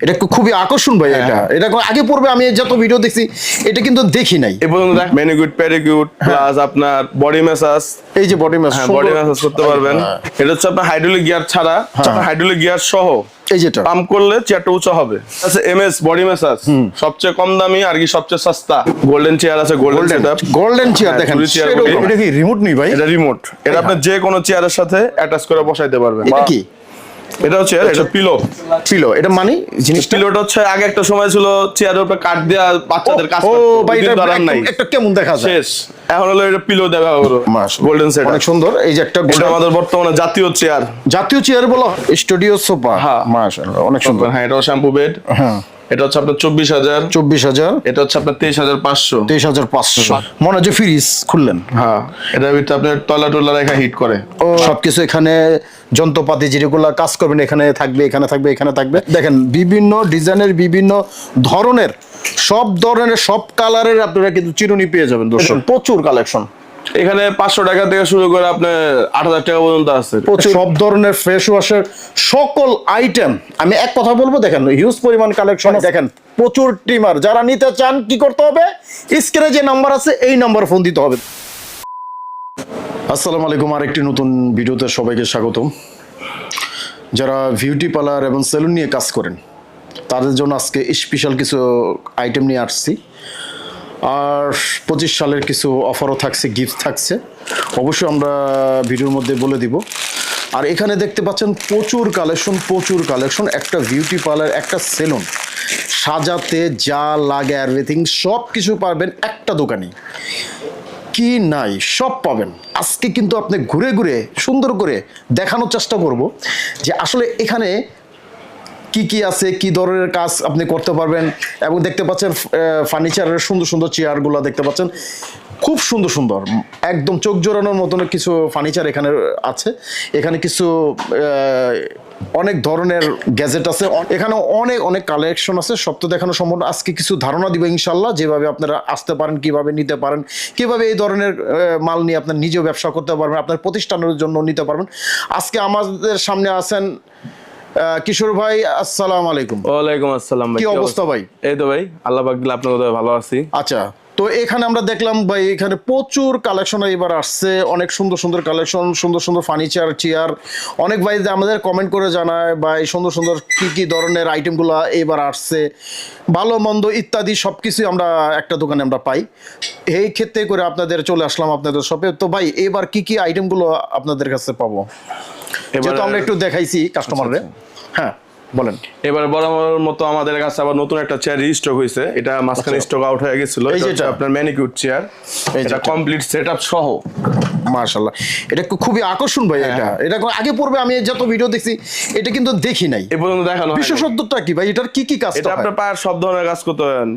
এটা খুবই আকর্ষণ ভাই এটা। এটা আগে পূর্বে আমি যত ভিডিও দেখছি এটা কিন্তু দেখি নাই। এই পর্যন্ত দেখ ম্যানিকিউর প্যারিকিউর প্লাস আপনার বডি ম্যাসাজ এই যে বডি ম্যাস হ্যাঁ বডি ম্যাসাজ করতে পারবেন। এটা হচ্ছে আপনার হাইড্রোলিক গিয়ার ছাড়া হাইড্রোলিক গিয়ার সহ। এই যেটা। পাম্প করলে চেয়ারটা উঁচু হবে। আচ্ছা এমএস বডি ম্যাসাজ সবচেয়ে কম দামি আর কি সবচেয়ে সস্তা। গোল্ডেন চেয়ার আছে গোল্ডেন সেটআপ গোল্ডেন চেয়ার হ্যাঁ, দেখেন চেয়ার এটা কি রিমোট নেই ভাই? এটা রিমোট এটা আপনি যে কোনো চেয়ারের সাথে অ্যাটাচ করে বসাইতে পারবেন। এটা কি? এটা হচ্ছে এটা পিলো পিলো এটা মানে জিনিস পিলোটা হচ্ছে আগে একটা সময় ছিল চেয়ারের উপরে কাঠ দেওয়া বাচ্চাদের কাজ ও ভাই এটা নাই। একটা কেমন দেখা যায়। শেষ। এখন হলো এটা পিলো দেওয়া হলো মাস গোল্ডেন সেট অনেক সুন্দর। এই যে একটা এটা আমাদের বর্তমানে জাতীয় চেয়ার জাতীয় চেয়ার বলো স্টুডিও সোফা হ্যাঁ। মাশাআল্লাহ অনেক সুন্দর। হ্যাঁ এটা শ্যাম্পু বেড হ্যাঁ। এটা হচ্ছে আপনার চব্বিশ হাজার। চব্বিশ হাজার। এটা হচ্ছে আপনার তেইশ হাজার পাঁচশো। তেইশ হাজার পাঁচশো। মনে হচ্ছে ফ্রিজ খুললেন। হ্যাঁ এটার ভিতরে আপনার টলা টলা রেখা হিট করে। ও সবকিছু এখানে যন্ত্রপাতি যেগুলো কাজ করবেন এখানে থাকবে এখানে থাকবে এখানে থাকবে। দেখেন বিভিন্ন ডিজাইনের বিভিন্ন ধরনের সব ধরনের সব কালারের আপনারা কিন্তু চিরুনি পেয়ে যাবেন দর্শক। প্রচুর কালেকশন এখানে পাঁচশো টাকা থেকে শুরু করে আপনার আট হাজার টাকা পর্যন্ত আছে। সব ধরনের ফ্রেশ ওয়াশের সকল আইটেম আমি এক কথা বলব দেখেন হিউজ পরিমাণ কালেকশন দেখেন প্রচুর টিমার যারা নিতে চান কি করতে হবে? স্ক্রিনে যে নাম্বার আছে এই নাম্বার ফোন দিতে হবে। আসসালামু আলাইকুম আরেকটি নতুন ভিডিওতে সবাইকে স্বাগতম। যারা বিউটি পার্লার এবং সেলুন নিয়ে কাজ করেন তাদের জন্য আজকে স্পেশাল কিছু আইটেম নিয়ে আসছি। আর পঁচিশ সালের কিছু অফারও থাকছে গিফট থাকছে। অবশ্যই আমরা ভিডিওর মধ্যে বলে দিব। আর এখানে দেখতে পাচ্ছেন প্রচুর কালেকশন প্রচুর কালেকশন একটা বিউটি পার্লার একটা সেলুন সাজাতে যা লাগে এভরিথিং সব কিছু পাবেন একটা দোকানে। কি নাই, সব পাবেন। আজকে কিন্তু আপনি ঘুরে ঘুরে, সুন্দর করে দেখানোর চেষ্টা করব যে আসলে এখানে কি কি আছে, কি ধরনের কাজ আপনি করতে পারবেন? এবং দেখতে পাচ্ছেন ফার্নিচারের সুন্দর সুন্দর চেয়ারগুলো দেখতে পাচ্ছেন। খুব সুন্দর সুন্দর, একদম চোখ জোরানোর মতন কিছু ফার্নিচার এখানে আছে। এখানে কিছু অনেক ধরনের গ্যাজেট আছে। এখানে অনেক অনেক কালেকশন আছে। সব তো দেখানো সম্ভব আজকে কিছু ধারণা দিব ইনশাল্লাহ, যেভাবে আপনারা আসতে পারেন, কীভাবে নিতে পারেন, কীভাবে এই ধরনের মাল নিয়ে আপনার নিজেও ব্যবসা করতে পারবেন, আপনার প্রতিষ্ঠানের জন্য নিতে পারবেন। আজকে আমাদের সামনে আছেন কিশোর ভাই আসসালামু আলাইকুম। ওয়ালাইকুম আসসালাম ভাই কি অবস্থা? ভাই? এই তো ভাই আল্লাহ পাক দিলে আপনার কোথায় ভালো আছি। আচ্ছা তো এখানে আমরা দেখলাম ভাই এখানে প্রচুর কালেকশন এবার আসছে। অনেক সুন্দর সুন্দর কালেকশন সুন্দর সুন্দর ফার্নিচার চেয়ার অনেক ভাই যে আমাদের কমেন্ট করে জানায় বা এই সুন্দর সুন্দর কি কি ধরনের আইটেমগুলো এবার আসছে? ভালো মন্দ ইত্যাদি সব কিছুই আমরা একটা দোকানে আমরা পাই। এই ক্ষেত্রে করে আপনাদের চলে আসলাম আপনাদের শপে তো ভাই এবার কি কি আইটেমগুলো আপনাদের কাছে পাবো? যেহেতু আমরা একটু দেখাইছি কাস্টমাররে হ্যাঁ বলেন। এবার বরাবর মতো আমাদের কাছে আবার নতুন একটা চেয়ার রিস্টক হয়েছে এটা মাঝখানে স্টক আউট হয়ে গেছিল। আচ্ছা। আপনার ম্যানিকিউর চেয়ার এটা কমপ্লিট কমপ্লিট সেটআপ সহ। এটা খুবই আকর্ষণ ভাই হ্যাঁ, এটা এটা আগে পূর্বে আমি যত ভিডিও দেখছি এটা কিন্তু দেখি নাই। এই পর্যন্ত দেখানো। বিশেষত্বটা কি ভাই? এটার কি কি কাজ এটা আপনার পায়ের সব ধরনের কাজ করতে পারেন।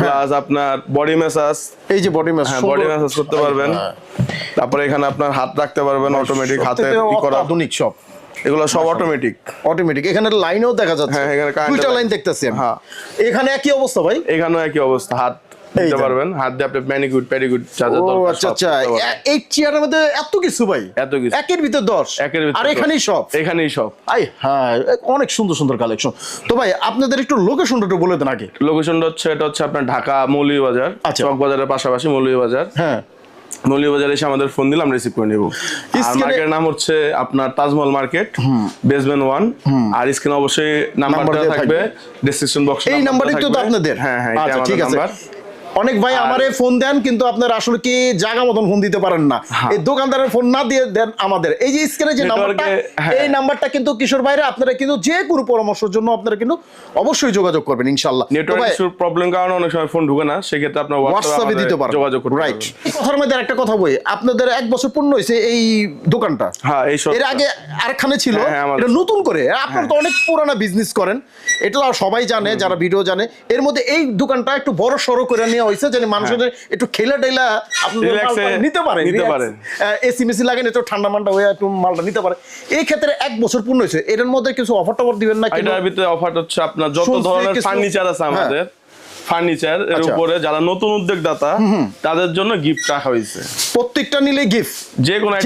প্লাস আপনার বডি ম্যাসাজ এই যে বডি ম্যাস হ্যাঁ বডি ম্যাসাজ করতে পারবেন। তারপরে এখানে আপনার হাত রাখতে পারবেন অটোমেটিক হাতে ই করা। আধুনিক সব। এগুলো সব অটোমেটিক অটোমেটিক এখানে লাইনও দেখা যাচ্ছে। হ্যাঁ, এখানে দুইটা লাইন। দেখতেছি হ্যাঁ। এখানে একই অবস্থা ভাই? এখানেও একই অবস্থা হাত যে। পারবেন। হাত দিয়ে আপনি চার্জার ও দরকার আচ্ছা আচ্ছা। এই চেয়ারের মধ্যে এত কিছু ভাই? এত কিছু। একের ভিতর দশ। একের ভিতর আর এখানেই সব। এখানেই সব। আই হ্যাঁ অনেক সুন্দর সুন্দর কালেকশন তো ভাই আপনাদের একটু লোকেশনটা একটু বলে দেন আগে। লোকেশনটা হচ্ছে এটা হচ্ছে আপনার ঢাকা মৌলভীবাজার আচ্ছা। চক বাজারের পাশাপাশি মৌলভীবাজার। হ্যাঁ। এসে আমাদের ফোন দিলাম রিসিভ করে নিব। আর মার্কেটের নাম হচ্ছে আপনার তাজমহল মার্কেট বেসমেন্ট ওয়ান আর স্ক্রিনে অবশ্যই নাম্বার নাম্বার দেওয়া দেওয়া থাকবে ডেসক্রিপশন বক্স এই নাম্বারই তো আপনাদের। হ্যাঁ হ্যাঁ আচ্ছা ঠিক আছে। অনেক ভাই আমারে ফোন দেন কিন্তু আপনার আসলে কি জায়গা মতন ফোন দিতে পারেন না। হ্যাঁ। এই দোকানদারের ফোন না দিয়ে দেন আমাদের। এই যে স্ক্রিনে যে নাম্বারটা হ্যাঁ। এই নাম্বারটা কিন্তু কিশোর ভাইরা আপনারা কিন্তু যে কোনো পরামর্শের জন্য আপনারা কিন্তু অবশ্যই যোগাযোগ করবেন ইনশাআল্লাহ। নেটওয়ার্ক ইস্যুর প্রবলেম কারণে অনেক সময় ফোন ঢুকে না সেক্ষেত্রে আপনার হোয়াটসঅ্যাপে দিতে পারবেন যোগাযোগ করতে রাইট কথার মধ্যে একটা কথা বই আপনাদের এক বছর পূর্ণ হয়েছে এই দোকানটা। হ্যাঁ এই এর আগে আরেকখানে ছিল হ্যাঁ, এটা নতুন করে আপনারা তো অনেক পুরানা বিজনেস করেন এটা সবাই জানে যারা ভিডিও জানে। এর মধ্যে এই দোকানটা একটু বড় সড়ো করে নেওয়া হয়েছে যেন মানুষের একটু খেলা টেলা আপনাদের Relax এ মালটা নিতে পারে নিতে পারেন। এসি মেসি লাগেন একটু ঠান্ডা মান্ডা হয়ে একটু মালটা নিতে পারে এই ক্ষেত্রে এক বছর পূর্ণ হয়েছে এর মধ্যে কিছু অফার টফার দিবেন না এটার ভিতরে অফার হচ্ছে আপনার যত ধরনের ফার্নিচার আছে হ্যাঁ। আমাদের ফার্নিচার এর আচ্ছা। উপরে যারা নতুন উদ্যোগদাতা তাদের জন্য গিফট রাখা হয়েছে প্রত্যেকটা নিলে গিফট যে কোনো একটা।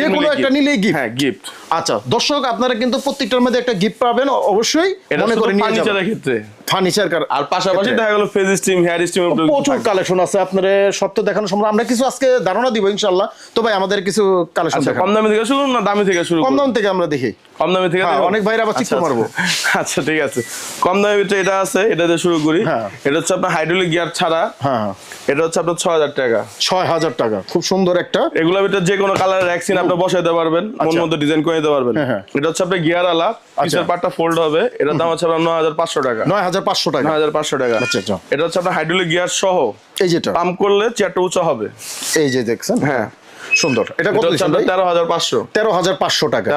হ্যাঁ গিফট আচ্ছা। দর্শক আপনারা কিন্তু প্রত্যেকটার মধ্যে একটা গিফট পাবেন অবশ্যই মনে করে নিয়ে যাবেন। ক্ষেত্রে। ফার্নিচার আর পাশাপাশি দেখা গেল ফেজ স্টিম হেয়ার স্টিম প্রচুর কালেকশন আছে আপনারা সব তো দেখানো সম্ভব। আমরা কিছু আজকে ধারণা দিব ইনশাল্লাহ তো ভাই আমাদের কিছু কালেকশন কম দামি থেকে শুরু না দামি থেকে শুরু কম দাম থেকে আমরা দেখি। কম দামি থেকে হ্যাঁ, অনেক ভাইরা আবার চিকতে আচ্ছা। আচ্ছা। আচ্ছা ঠিক আছে। কম দামের ভিতরে এটা আছে এটা দিয়ে শুরু করি। হ্যাঁ। এটা হচ্ছে আপনার হাইড্রোলিক গিয়ার ছাড়া। হ্যাঁ। এটা হচ্ছে আপনার ছয় হাজার টাকা। ছয় হাজার টাকা খুব সুন্দর একটা। এগুলোর ভিতরে যে কোনো কালারের অ্যাক্সিন আপনি বসাইতে পারবেন। মন আচ্ছা। মতো ডিজাইন করে দিতে পারবেন। হ্যাঁ, হ্যাঁ। এটা হচ্ছে আপনার গিয়ার আলা পিছের পার্টটা ফোল্ড হবে। এটার দাম হচ্ছে আপনার নয় হাজার পাঁচশো টাকা। নয় হাজার পাঁচশো টাকা। নয় হাজার পাঁচশো টাকা। আচ্ছা, আচ্ছা। এটা হচ্ছে আপনার হাইড্রোলিক গিয়ার সহ। এই যেটা। পাম্প করলে চেয়ারটা উঁচু হবে। এই যে দেখছেন? হ্যাঁ। সুন্দর। এটা কত দিচ্ছেন ভাই? টাকা।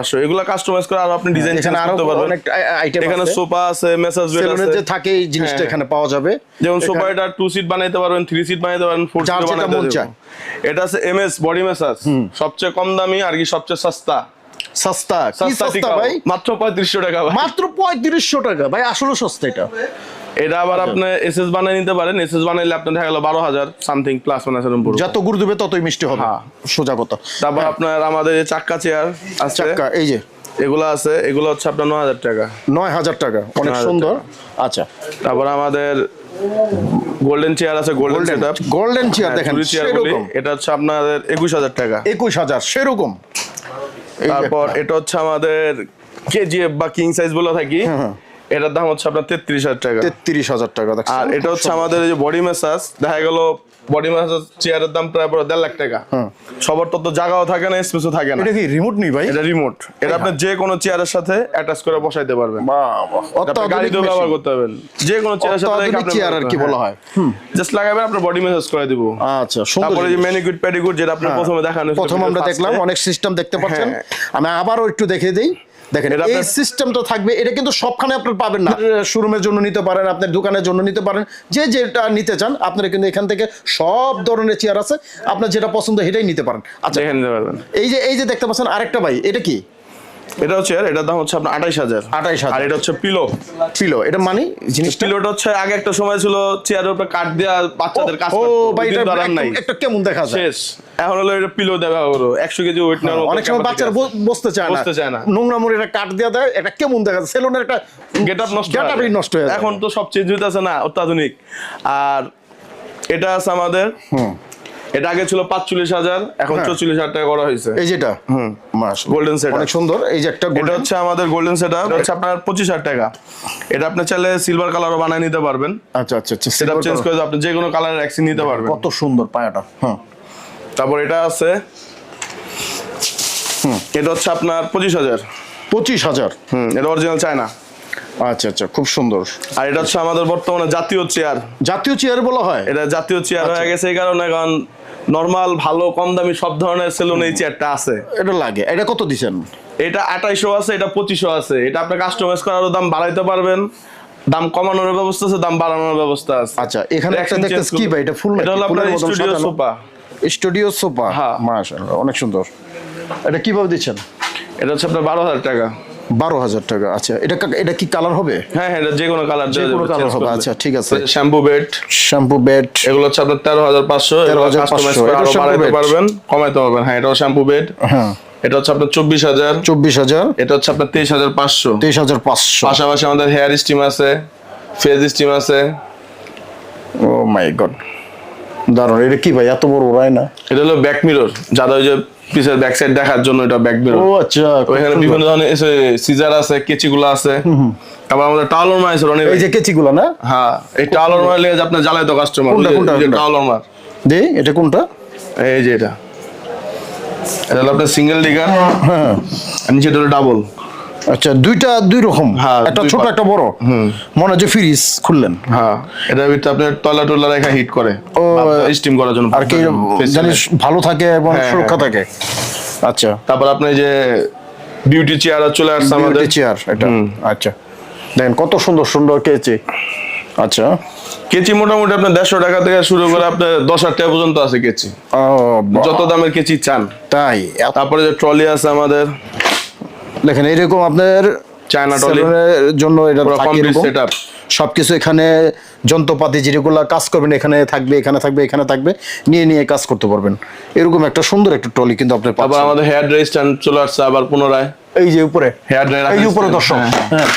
আচ্ছা, এগুলো কাস্টমাইজ করে আরও আপনি ডিজাইন এখানে আরও পারবেন। অনেক আইটেম এখানে সোফা আছে মেসাজ বেড সেলুনের আছে। যে থাকে এই জিনিসটা হ্যাঁ, এখানে পাওয়া যাবে। যেমন সোফা এটা সিট বানাইতে পারবেন সিট বানাইতে পারবেন ফোর যার সিট বানাইতে পারবেন। এটা আছে এমএস বডি ম্যাসাজ সবচেয়ে কম দামি আর কি সবচেয়ে সস্তা। সস্তা। কি সস্তা ভাই? মাত্র পঁয়ত্রিশশো টাকা ভাই। মাত্র পঁয়ত্রিশশো টাকা। ভাই আসলে সস্তা এটা। এটা আবার আপনি এসএস বানিয়ে নিতে পারেন। এসএস বানাইলে আপনার দেখা গেল বারো হাজার সামথিং প্লাস মানে সেরকম পড়বে। যত গুড় দেবে ততই মিষ্টি হবে। হ্যাঁ। সোজা কথা। তারপর আপনার আমাদের এই চাক্কা চেয়ার আছে। চাক্কা এই যে। এগুলো আছে। এগুলো হচ্ছে আপনার নয় হাজার টাকা। নয় হাজার টাকা। অনেক সুন্দর। আচ্ছা। তারপর আমাদের গোল্ডেন চেয়ার আছে গোল্ডেন সেটআপ গোল্ডেন চেয়ার দেখেন এটা হচ্ছে আপনাদের একুশ হাজার টাকা। একুশ হাজার সেরকম। তারপর এটা হচ্ছে আমাদের কেজিএফ বা কিং সাইজ বলে থাকি হ্যাঁ। এটার দাম হচ্ছে আপনার তেত্রিশ হাজার টাকা। তেত্রিশ হাজার টাকা? আর এটা হচ্ছে আমাদের এই যে বডি ম্যাসাজ দেখা গেল বডি ম্যাসাজ চেয়ারের দাম প্রায় পড়ে দেড় লাখ টাকা। সবার তো তো জায়গাও থাকে না স্পেসও থাকে না। এটা কি রিমোট নেই ভাই? এটা রিমোট এটা আপনি যে কোনো চেয়ারের সাথে অ্যাটাচ করে বসাইতে পারবেন। গাড়িতেও ব্যবহার করতে পারবেন। যে কোনো চেয়ারের সাথে চেয়ার আর কি বলা হয়। জাস্ট লাগাবেন আপনার বডি ম্যাসাজ করে দিব। আচ্ছা সুন্দর তারপরে যে জিনিস। ম্যানিকুইড প্যাডিকুইড যেটা আপনি হ্যাঁ। প্রথমে দেখানো প্রথম আমরা দেখলাম অনেক সিস্টেম দেখতে পাচ্ছেন। হ্যাঁ। আমি আবারও একটু দেখে দিই। দেখেন এটা এই সিস্টেমটা থাকবে এটা কিন্তু সবখানে আপনার পাবেন না। শোরুমের জন্য নিতে পারেন আপনার দোকানের জন্য নিতে পারেন যে যেটা নিতে চান আপনারা কিন্তু এখান থেকে সব ধরনের চেয়ার আছে আপনার যেটা পছন্দ সেটাই নিতে পারেন। আচ্ছা এই যে এই যে দেখতে পাচ্ছেন আরেকটা ভাই এটা কি? এটা হচ্ছে এটার দাম হচ্ছে আপনার আঠাইশ হাজার। 28,000 আর এটা হচ্ছে পিলো। পিলো এটা মানে জিনিসটা? পিলোটা হচ্ছে আগে একটা সময় ছিল চেয়ারের উপরে কাঠ দেওয়া বাচ্চাদের কাজ ও ভাই এটা নাই। একটা কেমন দেখা যায়? শেষ। এখন হলো এটা পিলো দেওয়া হলো। একশো কেজি ওয়েট নেওয়ার মতো অনেক সময় বাচ্চারা বসতে চায় না। বসতে চায় না। নোংরা মুড়ি একটা কাঠ দিয়ে দেয় এটা কেমন দেখা যায়? সেলুনের একটা গেট আপ নষ্ট Get হয়ে নষ্ট হয়ে এখন তো সব চেঞ্জ হইতেছে না অত্যাধুনিক। আর এটা আছে আমাদের এটা আগে ছিল পাঁচচল্লিশ হাজার এখন হ্যাঁ। চৌচল্লিশ হাজার টাকা করা হয়েছে। এই যেটা? মাশাআল্লাহ। Golden setup। অনেক সুন্দর। এই যে একটা এটা হচ্ছে আমাদের গোল্ডেন সেট হচ্ছে আপনার পঁচিশ হাজার টাকা। এটা আপনি চাইলে সিলভার কালারও বানিয়ে নিতে পারবেন। আচ্ছা আচ্ছা আচ্ছা সেটা চেঞ্জ করে আপনি যে কোনো কালারের অ্যাক্সিন নিতে পারবেন। কত সুন্দর পায়াটা। হ্যাঁ তারপর এটা আছে। এটা হচ্ছে আপনার পঁচিশ হাজার। পঁচিশ হাজার। হুম এটা অরিজিনাল চায়না আচ্ছা আচ্ছা খুব সুন্দর। আর এটা হচ্ছে আমাদের বর্তমানে জাতীয় চেয়ার জাতীয় চেয়ার বলা হয়? এটা জাতীয় চেয়ার আচ্ছা। হয়ে গেছে এই কারণে কারণ নর্মাল ভালো কম দামি সব ধরনের সেলুন এই চেয়ারটা আছে। এটা লাগে। এটা কত দিছেন? এটা আঠাইশো আছে এটা পঁচিশশো আছে। এটা আপনি কাস্টমাইজ করারও দাম বাড়াইতে পারবেন। দাম কমানোর ব্যবস্থা আছে দাম বাড়ানোর ব্যবস্থা আছে। আচ্ছা এখানে একটা দেখতেছি কি ভাই? এটা ফুল এটা হলো আপনার স্টুডিও সোফা স্টুডিও সোফা হ্যাঁ। মাশাআল্লাহ অনেক সুন্দর। এটা কীভাবে দিচ্ছেন? এটা হচ্ছে আপনার বারো হাজার টাকা। বারো হাজার টাকা। আচ্ছা এটা এটা কি কালার হবে? হ্যাঁ হ্যাঁ এটা যে কোনো কালার যে কোনো কালার হবে। আচ্ছা ঠিক আছে। শ্যাম্পু বেড শ্যাম্পু বেড এগুলো হচ্ছে আপনার তেরো হাজার পাঁচশো 13,500 করে এটা আরও বাড়াইতে পারবেন কমাইতে পারবেন। হ্যাঁ এটাও শ্যাম্পু বেড হ্যাঁ। এটা হচ্ছে আপনার চব্বিশ হাজার। চব্বিশ হাজার। এটা হচ্ছে আপনার তেইশ হাজার পাঁচশো। তেইশ হাজার পাঁচশো। পাশাপাশি আমাদের হেয়ার স্টিম আছে ফেস স্টিম আছে। ও মাই গড দারুণ। এটা কি ভাই? এত বড় ওরাই না? এটা হলো ব্যাক মিরর যারা ওই যে পিছের ব্যাক সাইড দেখার জন্য এটা ব্যাক বেরো ও আচ্ছা ওখানে বিভিন্ন ধরনের সিজার আছে কেচিগুলো আছে। তারপর আমাদের টাওয়ার মার আছে রনি এই যে কেচিগুলো না? হ্যাঁ এই টাওয়ার মার লেগে আপনার জ্বালায় তো কাস্টমার কোনটা, কোনটা? টাওয়ার মার। দে এটা কোনটা? এই যে এটা। এটা হলো আপনার সিঙ্গেল ডিগার হ্যাঁ। আর নিচে হলো ডাবল আচ্ছা দুইটা দুই রকম। হ্যাঁ, একটা ছোট একটা বড়। মনে হচ্ছে ফ্রিজ খুললেন। হ্যাঁ এটার ভিতরে আপনার টয়লা টয়লা রেখা হিট করে। ও, স্টিম করার জন্য আর কি জানিস ভালো থাকে এবং হ্যাঁ, সুরক্ষা হ্যাঁ। থাকে। আচ্ছা। তারপর আপনি যে বিউটি চেয়ার চলে আসছে আমাদের। চেয়ার এটা। আচ্ছা। দেখেন কত সুন্দর সুন্দর কেচি। আচ্ছা। কেচি মোটামুটি আপনার দেড়শো টাকা থেকে শুরু করে আপনার দশ হাজার টাকা পর্যন্ত আছে কেচি। যত দামের কেচি চান। তাই তারপরে যে ট্রলি আছে আমাদের। দেখেন এইরকম আপনার চায়না টলি সেলুনের জন্য এটা এরকম। setup। সবকিছু এখানে যন্ত্রপাতি যেগুলো কাজ করবেন এখানে থাকবে এখানে থাকবে এখানে থাকবে নিয়ে নিয়ে কাজ করতে পারবেন। এরকম একটা সুন্দর একটা ট্রলি কিন্তু আপনি আবার আমাদের হেয়ার ড্রাই স্ট্যান্ড চলে আসছে আবার পুনরায়। এই যে উপরে। হেয়ার ড্রাই এই উপরে দর্শক। হ্যাঁ।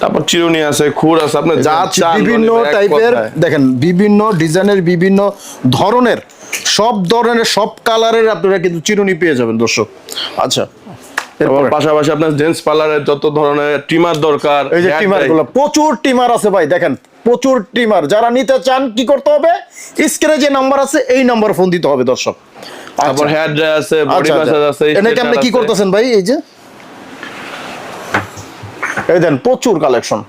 তারপর চিরুনি আছে খুর আছে আপনি যা বিভিন্ন টাইপের দেখেন বিভিন্ন ডিজাইনের বিভিন্ন ধরনের সব ধরনের সব কালারের আপনারা কিন্তু চিরুনি পেয়ে যাবেন দর্শক। আচ্ছা পাশাপাশি আপনার জেন্টস পার্লারের যত ধরনের দরকার এই যে প্রচুর টিমার আছে ভাই দেখেন প্রচুর টিমার। যারা নিতে চান কি করতে হবে? স্ক্রিনে যে নাম্বার আছে এই নাম্বার ফোন দিতে হবে দর্শক। তারপর হেয়ার ড্রাই আছে বডি আচ্ছা আচ্ছা। ম্যাসাজ আছে এনেকে আপনি কি করতেছেন ভাই এই যে? এই দেন প্রচুর কালেকশন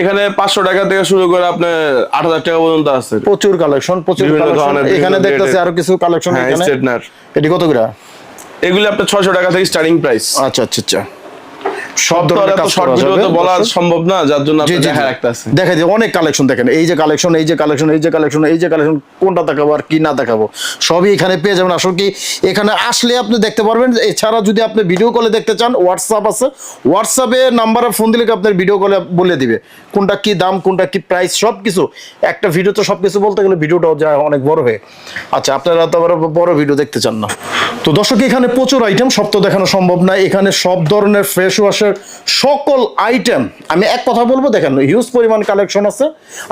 এখানে পাঁচশো টাকা থেকে শুরু করে আপনার আট হাজার টাকা পর্যন্ত আছে। প্রচুর কালেকশন প্রচুর কালেকশন এখানে দেখতেছি আরও কিছু কালেকশন হ্যাঁ এখানে। এটি কত করে? এগুলি আপনার ছয়শো টাকা থেকে স্টার্টিং প্রাইস আচ্ছা আচ্ছা আচ্ছা। সব ধরনের শর্ট ভিডিও তো বলা সম্ভব না যার জন্য আপনি দেখা জি। দেখা যায় অনেক কালেকশন দেখেন এই যে কালেকশন এই যে কালেকশন এই যে কালেকশন এই যে কালেকশন কোনটা দেখাবো আর কি না দেখাবো সবই এখানে পেয়ে যাবেন। আসলে কি এখানে আসলে আপনি দেখতে পারবেন এছাড়া যদি আপনি ভিডিও কলে দেখতে চান হোয়াটসঅ্যাপ আছে। হোয়াটসঅ্যাপে নাম্বারে ফোন দিলে কি আপনার ভিডিও কলে বলে দিবে কোনটা কি দাম কোনটা কি প্রাইস সব কিছু একটা ভিডিওতে সব কিছু বলতে গেলে ভিডিওটাও যায় অনেক বড় হয়ে। আচ্ছা আপনারা তো আবার বড় ভিডিও দেখতে চান না। তো দর্শক এখানে প্রচুর আইটেম সব তো দেখানো সম্ভব না। এখানে সব ধরনের ফ্রেশ ওয়াশের সকল আইটেম আমি এক কথা বলব দেখেন হিউজ পরিমাণ কালেকশন আছে।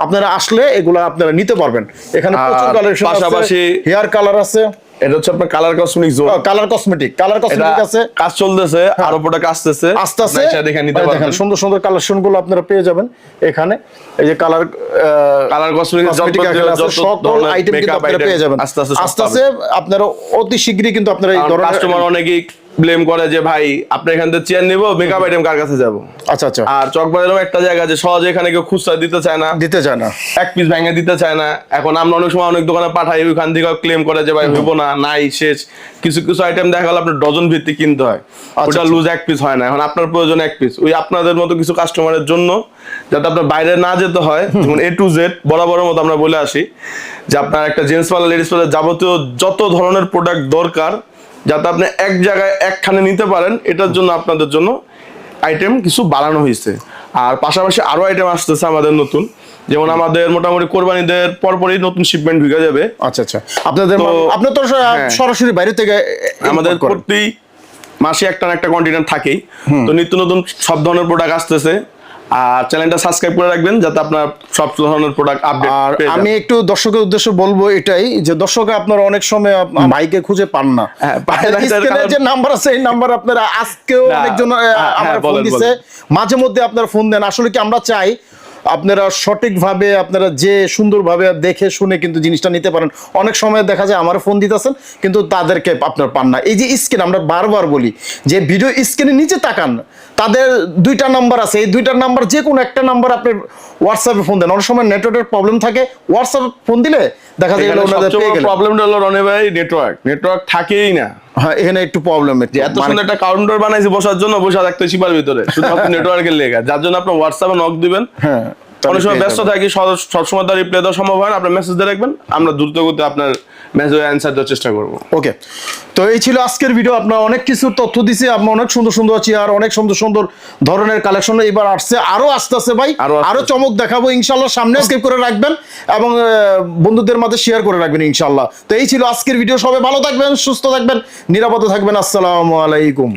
আপনারা আসলে এগুলো আপনারা নিতে পারবেন। এখানে প্রচুর কালেকশন আছে হেয়ার কালার আছে। এটা হচ্ছে আপনার colour cosmetic zone colour cosmetic colour cosmetic আছে। কাজ চলতেছে আর উপরটা আসতেছে আস্তে দেখে নিতে পারবেন। সুন্দর সুন্দর কালেকশনগুলো আপনারা পেয়ে যাবেন এখানে। এই যে কালার কালার কসমেটিক সকল আইটেম কিন্তু আপনারা পেয়ে যাবেন। আস্তে আস্তে আস্তে আস্তে আপনারা অতি শীঘ্রই কিন্তু আপনারা এই ধরনের কাস্টমার অনেকেই ব্লেম করে যে ভাই আপনি এখান থেকে চেয়ার নিবো মেকআপ আইটেম কার কাছে যাব? আচ্ছা আচ্ছা। আর চকবাজারও একটা জায়গা যে সহজে এখানে কেউ খুচরা দিতে চায় না। দিতে চায় না। এক পিস ভেঙে দিতে চায় না। এখন আমরা অনেক সময় অনেক দোকানে পাঠাই ওইখান থেকে ক্লেম করে যে ভাই হইব না নাই শেষ। কিছু কিছু আইটেম দেখা গেল আপনার ডজন ভিত্তিক কিনতে হয়। ওটা আচ্ছা। লুজ এক পিস হয় না। এখন আপনার প্রয়োজন এক পিস ওই আপনাদের মতো কিছু কাস্টমারের জন্য যাতে আপনার বাইরে না যেতে হয় যেমন এ টু জেড বরাবরের মতো আমরা বলে আসি যে আপনার একটা জেন্টস পার্লার লেডিস পার্লার যাবতীয় যত ধরনের প্রোডাক্ট দরকার যাতে আপনি এক জায়গায় একখানে নিতে পারেন এটার জন্য আপনাদের জন্য আইটেম কিছু বাড়ানো হয়েছে। আর পাশাপাশি আরও আইটেম আসতেছে আমাদের নতুন। যেমন আমাদের মোটামুটি কোরবানিদের পরপরই নতুন শিপমেন্ট ঢুকে যাবে। আচ্ছা আচ্ছা। আপনাদের আপনার তো হ্যাঁ। সরাসরি বাইরে থেকে আমাদের প্রতি মাসে একটা না একটা কন্টিনেন্ট থাকেই। তো নিত্য নতুন সব ধরনের প্রোডাক্ট আসতেছে। আর চ্যানেলটা সাবস্ক্রাইব করে রাখবেন যাতে আপনার সব ধরনের প্রোডাক্ট আপডেট আর আমি একটু দর্শকের উদ্দেশ্য বলব এটাই যে দর্শক আপনারা অনেক সময় মাইকে ভাইকে খুঁজে পান না। হ্যাঁ, স্ক্রিনে যে নাম্বার আছে এই নাম্বার আপনারা আজকেও অনেকজন হ্যাঁ, আমার ফোন দিছে। মাঝে মধ্যে আপনারা ফোন দেন। আসলে কি আমরা চাই আপনারা সঠিকভাবে, আপনারা যে সুন্দরভাবে দেখে শুনে কিন্তু জিনিসটা নিতে পারেন। অনেক সময় দেখা যায় আমার ফোন দিতেছেন, কিন্তু তাদেরকে আপনার পান না। এই যে স্ক্রিন, আমরা বারবার বলি যে ভিডিও স্ক্রিনের নিচে তাকান। তাদের দুইটা নাম্বার আছে। এই দুইটার নাম্বার যে কোনো একটা নাম্বার আপনি হোয়াটসঅ্যাপে ফোন দেন। অনেক সময় নেটওয়ার্কের প্রবলেম থাকে। হোয়াটসঅ্যাপে ফোন দিলে দেখা যায় ওনাদের। প্রবলেমটা হলো রনে ভাই নেটওয়ার্ক নেটওয়ার্ক থাকেই না। হ্যাঁ এখানে একটু প্রবলেম যে এত সুন্দর একটা কাউন্টার বানাইছি বসার জন্য বসা থাকতে সিপার ভিতরে। শুধুমাত্র নেটওয়ার্কের লেগে। যার জন্য আপনি হোয়াটসঅ্যাপে নক দিবেন। হ্যাঁ অনেক সময় ব্যস্ত থাকি সব- সবসময় তার রিপ্লাই দেওয়া সম্ভব হয় না। আপনার মেসেজ দিয়ে রাখবেন। আমরা দ্রুত করতে আপনার মেসেজের অ্যান্সার দেওয়ার চেষ্টা করব। ওকে তো এই ছিল আজকের ভিডিও আপনার অনেক কিছু তথ্য দিছি আপনার অনেক সুন্দর সুন্দর চেয়ার অনেক সুন্দর সুন্দর ধরনের কালেকশন এবার আসছে। আরও আসতে আস্তে ভাই আরও আরও চমক দেখাবো ইনশাল্লাহ সামনে স্কিপ করে রাখবেন এবং বন্ধুদের মাঝে শেয়ার করে রাখবেন ইনশাল্লাহ। তো এই ছিল আজকের ভিডিও সবাই ভালো থাকবেন সুস্থ থাকবেন নিরাপদে থাকবেন। আসসালামু আলাইকুম।